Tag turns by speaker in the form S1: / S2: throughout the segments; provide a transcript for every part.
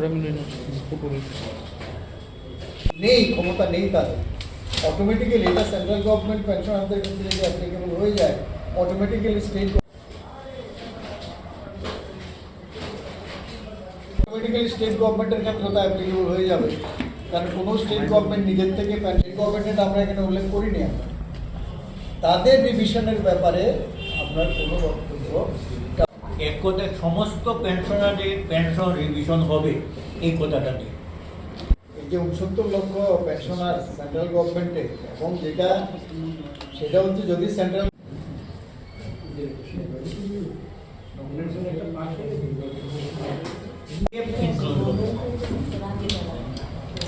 S1: ছড়া মিলে না পুকুরে
S2: নেই ক্ষমতা নেই তাদের অটোমেটিক্যালি এটা সেন্ট্রাল গভর্নমেন্ট পেনশনারদের ক্ষেত্রে যদি অ্যাপ্লিকেবল হয়ে যায় অটোমেটিক্যালি স্টেট অটোমেটিক্যালি স্টেট গভর্নমেন্টের ক্ষেত্রে তা অ্যাপ্লিকেবল হয়ে যাবে কারণ কোনো স্টেট গভর্নমেন্ট নিজের থেকে স্টেট গভর্নমেন্ট আমরা এখানে উল্লেখ করিনি আমরা তাদের রিভিশনের ব্যাপারে আপনার কোনো বক্তব্য
S3: এক কথায় সমস্ত পেনশনারের পেনশন রিভিশন হবে এই কথাটা নিয়ে
S2: এই যে উনসত্তর লক্ষ পেনশনার সেন্ট্রাল গভর্নমেন্টে এবং যেটা, সেটা হচ্ছে যদি সেন্ট্রাল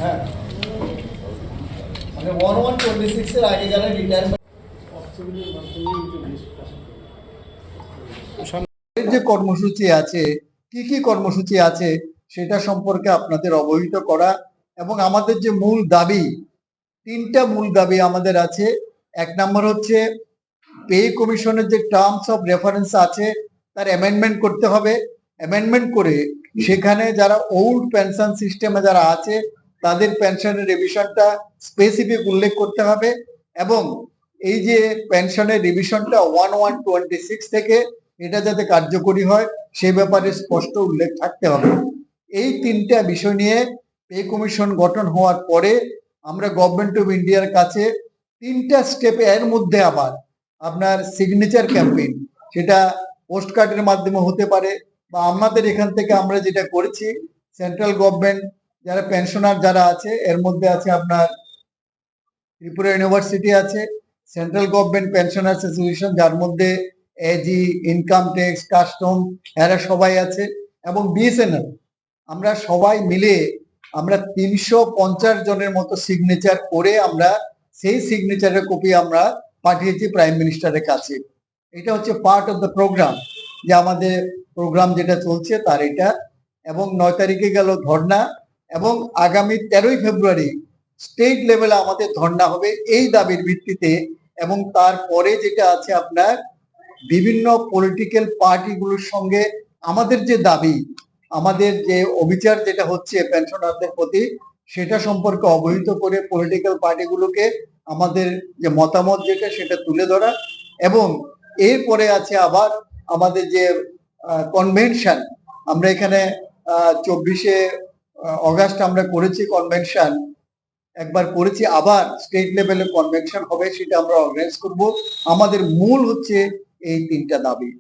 S2: হ্যাঁ। মানে ওয়ান ওয়ান টোয়েন্টি সিক্সের আগে যারা রিটায়ারমেন্ট যে কর্মসূচি আছে, কি কি কর্মসূচি আছে, সেটা সম্পর্কে আপনাদের অবহিত করা এবং আমাদের যে মূল দাবি, তিনটা মূল দাবি আমাদের আছে। এক নম্বর হচ্ছে, পে কমিশনের যে টার্মস অফ রেফারেন্স আছে, তার অ্যামেন্ডমেন্ট করতে হবে। অ্যামেন্ডমেন্ট করে সেখানে যারা ওল্ড পেনশন সিস্টেমে যারা আছে, তাদের পেনশনের রিভিশনটা স্পেসিফিক উল্লেখ করতে হবে এবং এই যে পেনশনের রিভিশনটা ওয়ান ওয়ান টোয়েন্টি সিক্স থেকে এটা যাতে কার্যকরী হয়, সে ব্যাপারে স্পষ্ট উল্লেখ থাকতে হবে। এই তিনটা বিষয় নিয়ে পে কমিশন গঠন হওয়ার পরে আমরা গভর্নমেন্ট অফ ইন্ডিয়ার কাছে তিনটা স্টেপে এর মধ্যে আবার আপনার সিগনেচার ক্যাম্পেইন সেটা পোস্ট কার্ডের মাধ্যমে হতে পারে বা আমাদের এখান থেকে আমরা যেটা করেছি সেন্ট্রাল গভর্নমেন্ট যারা পেনশনার যারা আছে, এর মধ্যে আছে আপনার ত্রিপুরা ইউনিভার্সিটি আছে সেন্ট্রাল গভর্নমেন্ট পেনশনার্স অ্যাসোসিয়েশন যার মধ্যে এজি ইনকাম ট্যাক্স কাস্টম এরা সবাই আছে। এবং বিএসএনএল আমরা সবাই মিলে আমরা তিনশো পঞ্চাশ জনের মতো সিগনেচার করে আমরা সেই সিগনেচারের কপি আমরা পাঠিয়েছি প্রাইম মিনিস্টারের কাছে। এটা হচ্ছে পার্ট অফ দ্য প্রোগ্রাম যে আমাদের প্রোগ্রাম যেটা চলছে তার এটা। এবং নয় তারিখে গেল ধর্না এবং আগামী তেরোই ফেব্রুয়ারি স্টেট লেভেলে আমাদের ধর্না হবে, এই দাবির ভিত্তিতে। এবং তারপরে যেটা আছে আপনার বিভিন্ন পলিটিক্যাল পার্টিগুলোর সঙ্গে আমাদের যে দাবি, আমাদের যে অবিচার যেটা হচ্ছে পেনশনারদের প্রতি, সেটা সম্পর্কে অবহিত করে পলিটিক্যাল পার্টিগুলোকে আমাদের যে মতামত যেটা, সেটা তুলে ধরা এবং এরপরে আছে আবার আমাদের যে কনভেনশন আমরা এখানে চব্বিশে অগাস্ট আমরা করেছি কনভেনশন একবার করেছি, আবার স্টেট লেভেলে কনভেনশন হবে, সেটা আমরা অর্গানাইজ করব। আমাদের মূল হচ্ছে এই তিনটা দাবি।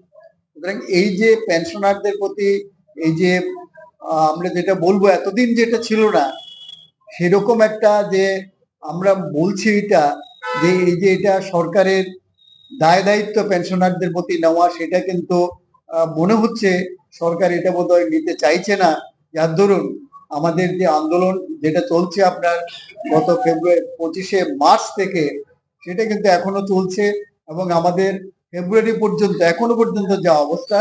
S2: সুতরাং এই যে পেনশনারদের প্রতি এই যে আমরা যেটা বলব, এতদিন যেটা ছিল না, সেরকম একটা যে আমরা বলছি এটা, যে এই যে এটা সরকারের দায় দায়িত্ব পেনশনারদের প্রতি নেওয়া, সেটা কিন্তু মনে হচ্ছে সরকার এটা বোধহয় নিতে চাইছে না। যার দরুন আমাদের যে আন্দোলন যেটা চলছে আপনার গত ফেব্রুয়ারি পঁচিশে মার্চ থেকে, সেটা কিন্তু এখনও চলছে এবং আমাদের ফেব্রুয়ারি পর্যন্ত, এখনও পর্যন্ত যা অবস্থা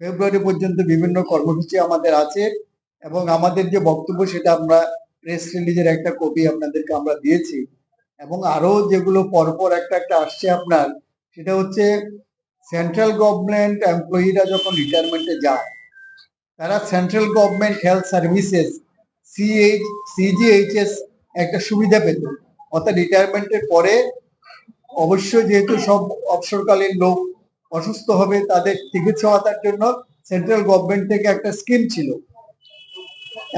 S2: ফেব্রুয়ারি পর্যন্ত বিভিন্ন কর্মসূচি আমাদের আছে এবং আমাদের যে বক্তব্য সেটা আমরা প্রেস রিলিজের একটা কপি আপনাদেরকে আমরা দিয়েছি এবং আরও যেগুলো পরপর একটা একটা আসছে আপনার, সেটা হচ্ছে সেন্ট্রাল গভর্নমেন্ট এমপ্লয়িরা যখন রিটায়ারমেন্টে যায়, তারা central government health services CH CGHS একটা সুবিধা পেত। অর্থাৎ রিটায়ারমেন্টের পরে অবশ্যই যেহেতু সব অবসরকালীন লোক অসুস্থ হবে, তাদের চিকিৎসা জন্য সেন্ট্রাল গভর্নমেন্ট থেকে একটা স্কিম ছিল।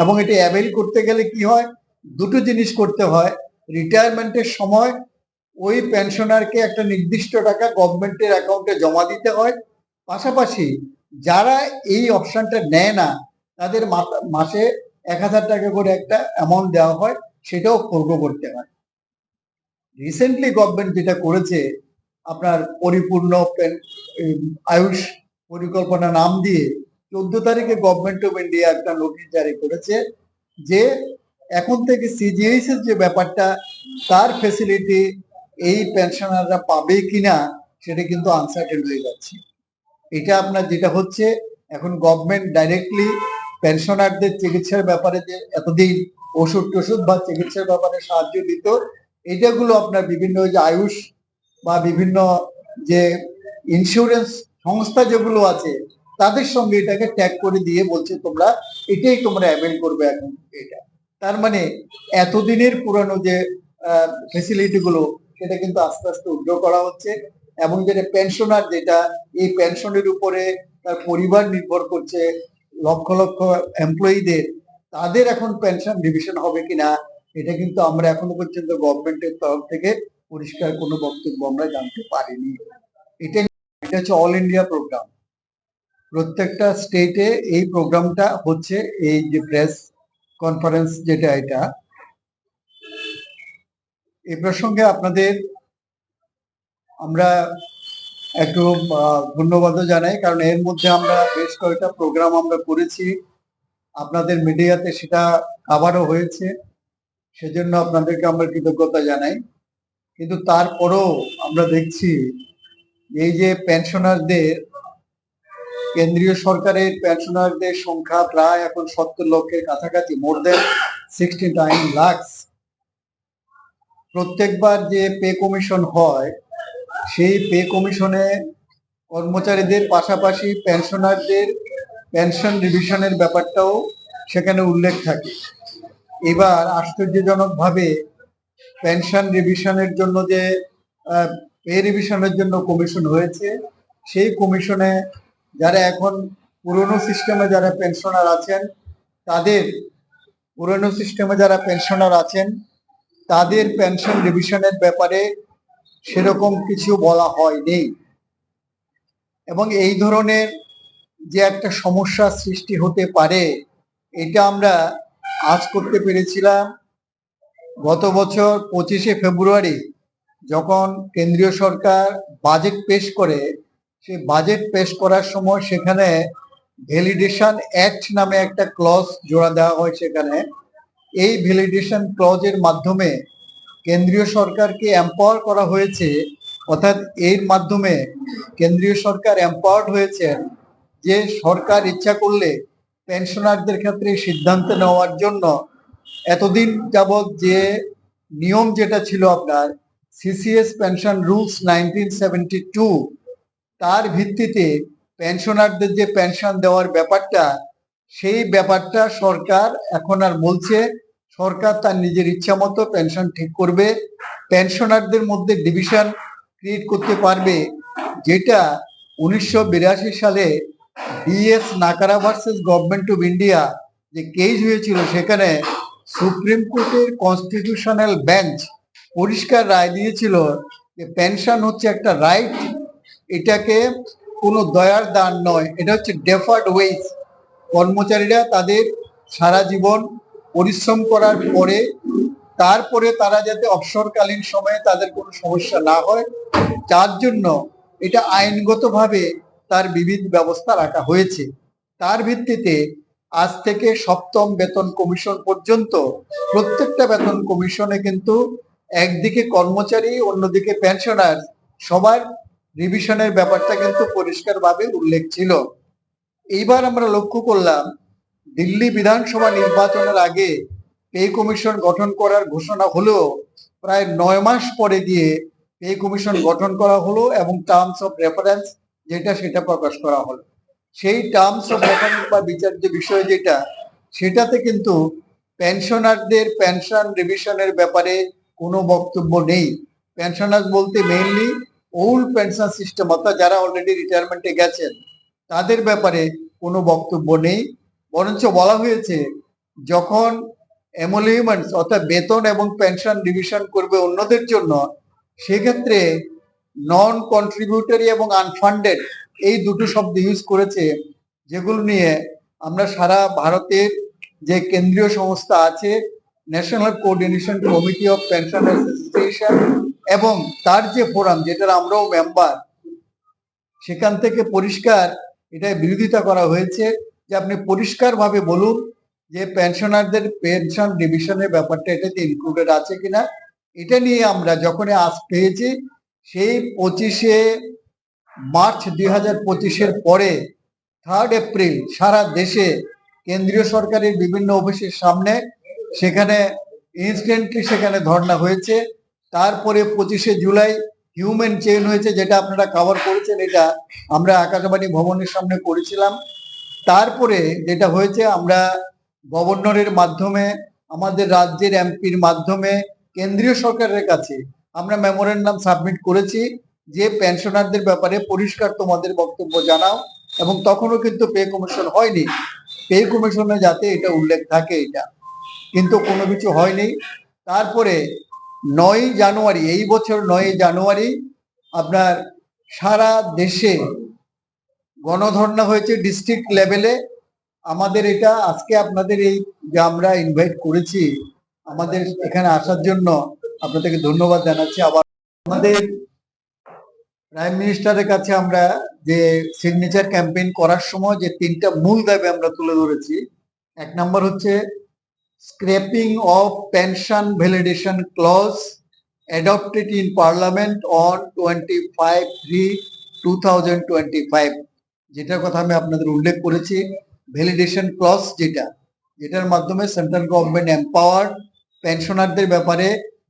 S2: এবং এটি অ্যাভেল করতে গেলে কি হয়? দুটো জিনিস করতে হয়। রিটায়ারমেন্টের সময় ওই পেনশনারকে একটা নির্দিষ্ট টাকা গভর্নমেন্টের অ্যাকাউন্টে জমা দিতে হয়। পাশাপাশি যারা এই অপশনটা নেয় না, তাদের মাসে এক হাজার টাকা করে একটা অ্যামাউন্ট দেওয়া হয়, সেটাও খর্গ করতে হয়। রিসেন্টলি গভর্নমেন্ট যেটা করেছে, আপনার পরিপূর্ণ আয়ুষ পরিকল্পনা নাম দিয়ে চোদ্দ তারিখে গভর্নমেন্ট অফ ইন্ডিয়া একটা নোটিশ জারি করেছে যে এখন থেকে সিজিএইচ এর যে ব্যাপারটা, তার ফেসিলিটি এই পেনশনাররা পাবে কিনা, সেটা কিন্তু আনসার্টেন হয়ে যাচ্ছে। এটা আপনার যেটা হচ্ছে, এখন গভর্নমেন্ট ডাইরেক্টলি পেনশনারদের চিকিৎসার ব্যাপারে যে এতদিন ওষুধ টষুধ বা চিকিৎসার ব্যাপারে সাহায্য দিত এটাগুলো আপনার বিভিন্ন যে আয়ুষ বা বিভিন্ন যে ইন্স্যুরেন্স সংস্থা যেগুলো আছে, তাদের সঙ্গে এটাকে ট্যাগ করে দিয়ে বলছে তোমরা, এটাই তোমরা অ্যাভেল করবে এখন এটা। তার মানে এতদিনের পুরানো যে ফেসিলিটি গুলো, সেটা কিন্তু আস্তে আস্তে উগ্র করা হচ্ছে। এবং যেটা পেনশনার যেটা এই পেনশনের উপরে তার পরিবার নির্ভর করছে, লক্ষ লক্ষ এমপ্লয়ীদের তাদের এখন পেনশন ডিভিশন হবে কিনা এটা কিন্তু আমরা এখনও পর্যন্ত গভর্নমেন্টের তরফ থেকে পরিষ্কার কোনো বক্তব্য আমরা জানতে পারিনি। এটা এটা হচ্ছে অল ইন্ডিয়া প্রোগ্রাম প্রত্যেকটা স্টেটে এই প্রোগ্রামটা হচ্ছে এই যে প্রেস কনফারেন্স যেটা এটা, এ প্রসঙ্গে আপনাদের আমরা একটু ধন্যবাদও জানাই, কারণ এর মধ্যে আমরা বেশ কয়েকটা প্রোগ্রাম আমরা করেছি। আপনাদের মিডিয়াতে সেটা কাভারও হয়েছে। সেজন্য আপনাদেরকে আমরা কৃতজ্ঞতা জানাই। কিন্তু তারপরেও আমরা দেখছি, এই যে পেনশনারদের কেন্দ্রীয় সরকারের পেনশনারদের সংখ্যা প্রায় এখন সত্তর লক্ষের কাছাকাছি more than sixty nine lakhs প্রত্যেকবার যে পে কমিশন হয়, সেই পে কমিশনে কর্মচারীদের পাশাপাশি পেনশনারদের পেনশন রিভিশনের ব্যাপারটাও সেখানে উল্লেখ থাকে। এবার আশ্চর্যজনকভাবে পেনশন রিভিশনের জন্য যে পে রিভিশনের জন্য কমিশন হয়েছে, সেই কমিশনে যারা এখন পুরনো সিস্টেমে যারা পেনশনার আছেন, তাদের পুরনো সিস্টেমে যারা পেনশনার আছেন, তাদের পেনশন রিভিশনের ব্যাপারে সেরকম কিছু বলা হয়নি এবং এই ধরনের যে একটা সমস্যা সৃষ্টি হতে পারে, এটা আমরা আজ করতে পেরেছিলাম। গত বছর পঁচিশে ফেব্রুয়ারি যখন কেন্দ্রীয় সরকার বাজেট পেশ করে, সে বাজেট পেশ করার সময় সেখানে ভ্যালিডেশন অ্যাক্ট নামে একটা ক্লজ জোড়া দেওয়া হয় সেখানে। এই ভ্যালিডেশন ক্লজের মাধ্যমে কেন্দ্রীয় সরকারকে এম্পাওয়ার করা হয়েছে, অর্থাৎ এর মাধ্যমে কেন্দ্রীয় সরকার এম্পাওয়ার্ড হয়েছেন যে সরকার ইচ্ছা করলে পেনশনারদের ক্ষেত্রে সিদ্ধান্ত নেওয়ার জন্য এতদিন যাবৎ যে নিয়ম যেটা ছিল আপনার CCS pension rules nineteen seventy two তার ভিত্তিতে পেনশনারদের যে পেনশন দেওয়ার ব্যাপারটা, সেই ব্যাপারটা সরকার এখন আর বলছে, সরকার তার নিজের ইচ্ছা মতো পেনশন ঠিক করবে পেনশনারদের মধ্যে ডিভিশন ক্রিয়েট করতে পারবে, যেটা উনিশশো বিরাশি সালে DS Nakara versus government of India যে কেস হয়েছিল সেখানে সুপ্রিম কোর্টের কনস্টিটিউশনাল বেঞ্চ পরিষ্কার রায় দিয়েছিল যে পেনশন হচ্ছে একটা রাইট এটাকে কোনো দয়ার দান নয়, এটা হচ্ছে ডেফার্ড ওয়েজ কর্মচারীরা তাদের সারা জীবন পরিশ্রম করার পরে তারপরে তারা যাতে অবসরকালীন সময়ে তাদের কোনো সমস্যা না হয়, যার জন্য এটা আইনগতভাবে তার বিবিধ ব্যবস্থা রাখা হয়েছে। তার ভিত্তিতে আজ থেকে সপ্তম বেতন কমিশন পর্যন্ত প্রত্যেকটা বেতন কমিশনে কিন্তু একদিকে কর্মচারী, অন্যদিকে পেনশনার সবার রিভিশনের ব্যাপারটা কিন্তু পরিষ্কারভাবে উল্লেখ ছিল। এইবার আমরা লক্ষ্য করলাম, দিল্লি বিধানসভা নির্বাচনের আগে পে কমিশন গঠন করার ঘোষণা হলেও প্রায় নয় মাস পরে গিয়ে পে কমিশন গঠন করা হলো এবং টার্মস অফ রেফারেন্স যেটা সেটা প্রকাশ করা হলো। সেই টার্মস অফ রেফারেন্স বা বিচার্য বিষয় যেটা, সেটাতে কিন্তু পেনশনারদের পেনশন রিভিশনের ব্যাপারে কোনো বক্তব্য নেই। পেনশনার বলতে মেইনলি ওল্ড পেনশন সিস্টেম অর্থাৎ যারা অলরেডি রিটায়ারমেন্টে গেছেন, তাদের ব্যাপারে কোনো বক্তব্য নেই। বরঞ্চ বলা হয়েছে, যখন এমোলিউমেন্টস অর্থাৎ বেতন এবং পেনশন ডিভিশন করবে অন্যদের জন্য, সেক্ষেত্রে নন কন্ট্রিবিউটারি এবং আনফান্ডেড এই দুটো শব্দ ইউজ করেছে, যেগুলো নিয়ে আমরা সারা ভারতের যে কেন্দ্রীয় সংস্থা আছে national coordination committee of pension association এবং তার যে ফোরাম যেটার আমরাও মেম্বার সেখান থেকে পরিষ্কার এটা বিরোধিতা করা হয়েছে যে আপনি পরিষ্কারভাবে বলুন যে পেনশনারদের পেনশন ডিভিশনের ব্যাপারটা এটাতে ইনক্লুডেড আছে কিনা, এটা নিয়ে আমরা যখনই আজ পেয়েছি সেই পঁচিশে মার্চ দুই হাজার পঁচিশের পরে থার্ড এপ্রিল সারা দেশে কেন্দ্রীয় সরকারের বিভিন্ন অফিসের সামনে সেখানে ইনস্ট্যান্টলি সেখানে ধর্ণা হয়েছে। তারপরে পঁচিশে জুলাই হিউম্যান চেইন হয়েছে, যেটা আপনারা কভার করেছেন, এটা আমরা আকাশবাণী ভবনের সামনে করেছিলাম। তারপরে যেটা হয়েছে, আমরা গভর্নরের মাধ্যমে, আমাদের রাজ্যের এমপির মাধ্যমে, কেন্দ্রীয় সরকারের কাছে আমরা মেমোরেন্ডাম সাবমিট করেছি যে পেনশনারদের ব্যাপারে পরিষ্কার তোমাদের বক্তব্য জানাও এবং তখনও কিন্তু পে কমিশন হয়নি। পে কমিশনে যাতে এটা উল্লেখ থাকে এটা। কিন্তু কোনো কিছু হয়নি। তারপরে নয় জানুয়ারি, এই বছর নয় জানুয়ারি আপনার সারা দেশে গণধর্ণা হয়েছে ডিস্ট্রিক্ট লেভেলে আমাদের এটা আজকে আপনাদের এই যে আমরা ইনভাইট করেছি, আমাদের এখানে আসার জন্য আপনাদেরকে ধন্যবাদ জানাচ্ছি। আবার আমাদের প্রাইম মিনিস্টারের কাছে আমরা যে সিগনেচার ক্যাম্পেইন করার সময় যে তিনটা মূল দাবি আমরা তুলে ধরেছি, এক নম্বর হচ্ছে scrapping of pension validation clause adopted in parliament on 25 3 2025 যেটার কথা আমি আপনাদের উল্লেখ করেছি। ভ্যালিডেশন ক্লজ যেটা, যেটার মাধ্যমে সেন্ট্রাল গভর্নমেন্ট এম্পাওয়ার্ড পেনশনারদের ব্যাপারে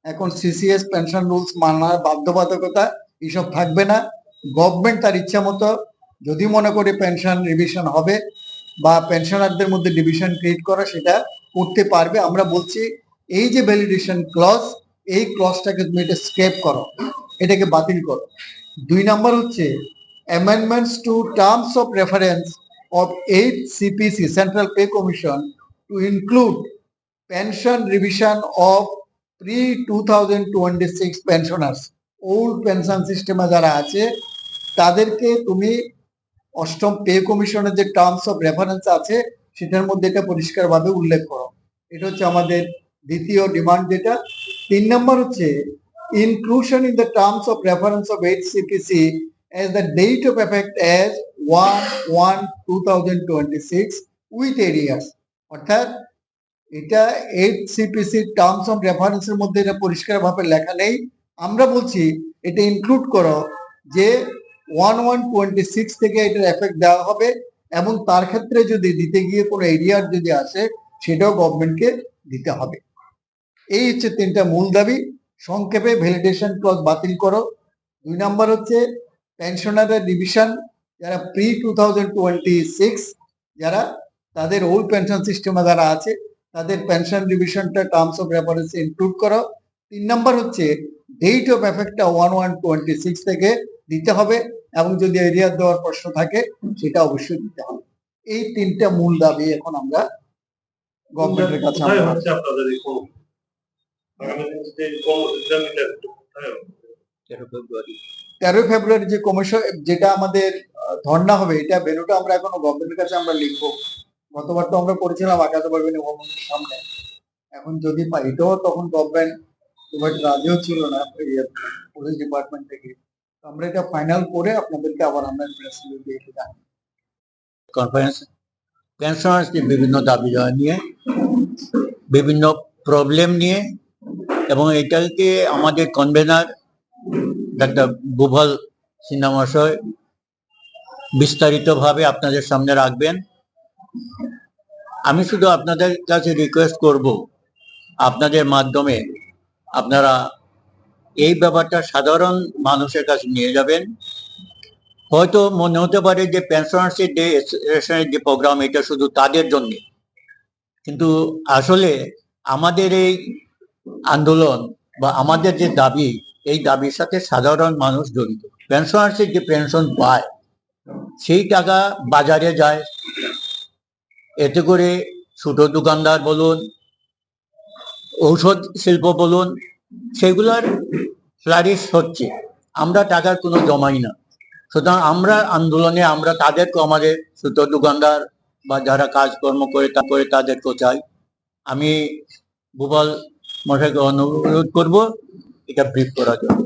S2: এখন সিসিএস পেনশন রুলস মানার বাধ্যবাধকতা এসব থাকবে না। গভর্নমেন্ট তার ইচ্ছা মতো যদি মনে করে পেনশন রিভিশন হবে বা পেনশনারদের মধ্যে ডিভিশন ক্রিয়েট করা সেটা করতে পারবে, আমরা বলছি এই যে ভ্যালিডেশন ক্লজ এই ক্লজটাকে তুমি এটা স্ক্রেপ করো, এটাকে বাতিল করো। দুই নাম্বার হচ্ছে amendments to terms of reference of eight CPC central pay commission to include pension revision of three two thousand twenty six pensioners old pension সিস্টেমে যারা আছে, তাদেরকে তুমি অষ্টম পে কমিশনের যে টার্মস অফ রেফারেন্স আছে, সেটার মধ্যে এটা পরিষ্কারভাবে উল্লেখ করো। এটা হচ্ছে আমাদের দ্বিতীয় ডিমান্ড যেটা। তিন নম্বর হচ্ছে inclusion in the terms of reference of eight CTC of effect as one one two thousand twenty six with arrears অর্থাৎ এটা এইট সিপিসি টার্মস অফ রেফারেন্সের মধ্যে এটা পরিষ্কারভাবে লেখা নেই। আমরা বলছি এটা ইনক্লুড করো যে ওয়ান ওয়ান টোয়েন্টি সিক্স থেকে এটার এফেক্ট দেওয়া হবে এবং তার ক্ষেত্রে যদি দিতে গিয়ে কোনো এরিয়ার যদি আসে, সেটাও গভর্নমেন্টকে দিতে হবে। এই হচ্ছে তিনটা মূল দাবি। সংক্ষেপে ভ্যালিডেশন ক্লজ বাতিল করো। দুই নাম্বার হচ্ছে পেনশনারের ডিভিশন যারা pre two thousand twenty six যারা তাদের ওল্ড পেনশন সিস্টেমে যারা আছে তাদের পেনশন ডিভিশনটা টার্মস অফ রেফারেন্স ইনক্লুড করো। তিন নম্বর হচ্ছে ডেট অফ এফেক্টটা ওয়ান ওয়ান টোয়েন্টি সিক্স থেকে দিতে হবে এবং যদি এরিয়া দেওয়ার প্রশ্ন থাকে সেটা অবশ্যই দিতে হবে। এই তিনটা মূল দাবি এখন আমরা গভর্নমেন্টের কাছে?
S3: তেরো ফেব্রুয়ারি।
S2: তেরোই ফেব্রুয়ারি যে কমিশন যেটা আমাদের ধর্ণা হবে এটা বেরোটা আমরা এখনও গভর্নমেন্টের কাছে আমরা লিখব। গতবার তো আমরা করেছিলাম আকাশবাণী ভবনের সামনে। এখন যদি পাই এটাও তখন গভর্নমেন্ট এবার রাজিও ছিল না পুলিশ ডিপার্টমেন্ট থেকে। আমরা এটা ফাইনাল করে আপনাদেরকে আবার আমরা প্রেস দিয়ে জানাব।
S3: কনফারেন্স পেনশনার্সদের বিভিন্ন দাবি দেওয়া নিয়ে, বিভিন্ন প্রবলেম নিয়ে, এবং এটাকে আমাদের কনভেনার ডাক্তার বুভল সিনহা মহাশয় বিস্তারিতভাবে আপনাদের সামনে রাখবেন। আমি শুধু আপনাদের কাছে রিকোয়েস্ট করব, আপনাদের মাধ্যমে আপনারা এই ব্যাপারটা সাধারণ মানুষের কাছে নিয়ে যাবেন। হয়তো মনে হতে পারে যে পেনশনার্সের ডে রেশনের যে প্রোগ্রাম এটা শুধু তাদের জন্য। কিন্তু আসলে আমাদের এই আন্দোলন বা আমাদের যে দাবি, এই দাবির সাথে সাধারণ মানুষ জড়িত। পেনশনার্সের যে পেনশন পায়, সেই টাকা বাজারে যায় এতে করে ছোট দোকানদার বলুন, ঔষধ শিল্প বলুন, সেগুলার ফ্লারিশ হচ্ছে। আমরা টাকার কোনো জমাই না। সুতরাং আমরা আন্দোলনে, আমরা তাদেরকে আমাদের ছোট দোকানদার বা যারা কাজকর্ম করে তা করে তাদেরকেও চাই। আমি ভূপাল মশাইকে অনুরোধ করব, এটা ব্রিফ করার জন্য।